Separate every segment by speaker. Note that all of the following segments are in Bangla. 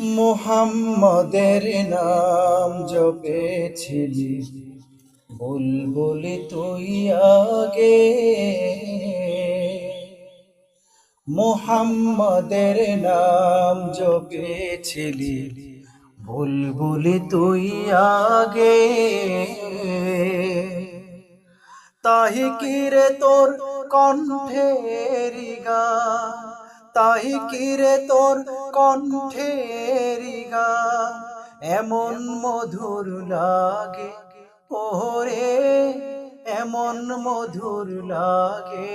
Speaker 1: মোহাম্মদের নাম জপেছিলি। বুলবুলি তুই আগে। মোহাম্মদের নাম জপেছিলি। বুলবুলি তুই আগে। তাই কিরে তোর কণ্ঠের গান। তাই কিরে তোর কণ্ঠের এমন মধুর লাগে ওরে এমন মধুর লাগে।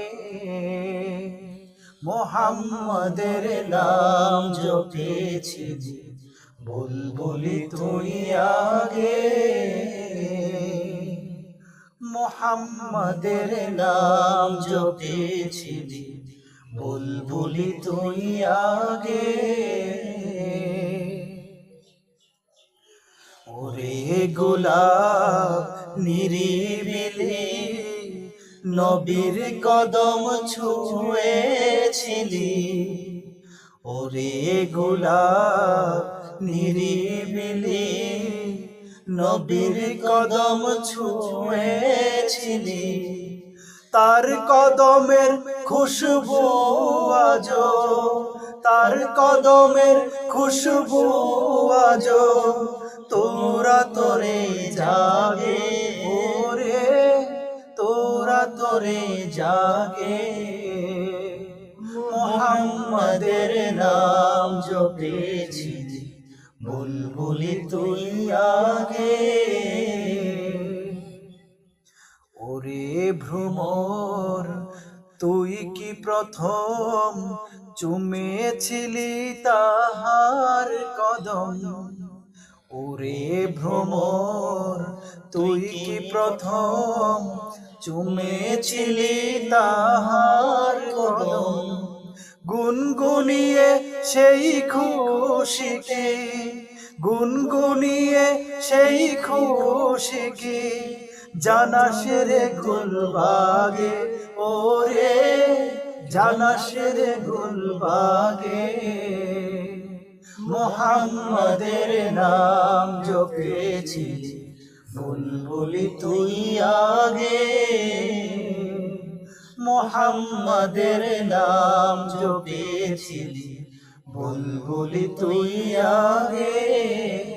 Speaker 1: মোহাম্মদের নাম জপেছি বুলবুলি তুই আগে। মোহাম্মদের নাম জপেছিলি বুলবুলি তুই আগে। ওরে গোলাপ নিরিবিলি, নবীর কদম ছুঁয়েছিলি। ওরে গোলাপ নিরিবিলি, নবীর কদম ছুঁয়েছিলি। তার কদমের খুশবু আজ। তার কদমের খুশবু আজ। তোরা তোরে জাগে ওরে, তোরা তোরে জাগে। মোহাম্মদের নাম জপেছি, বুলবুলি তুই আগে। ওরে ভ্রমর তুই কি প্রথম চুমেছিলি তাহার কদম? ওরে ভ্রমর, তুই কি প্রথম চুমেছিলি তাহার কদম? গুনগুনিয়ে সেই খুশিকে, গুনগুনিয়ে সেই খুশিকে জানাসে রে গুলবাগে, ওরে জানাসে রে গুলবাগে। মোহাম্মদের নাম জপেছি, বুলবুলি তুই আগে। মোহাম্মদের নাম জপেছিলি বুলবুলি তুই আগে।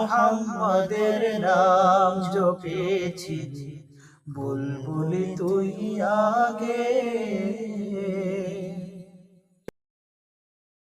Speaker 1: মোহাম্মদের নাম জপেছি। বুলবুলি তুই আগে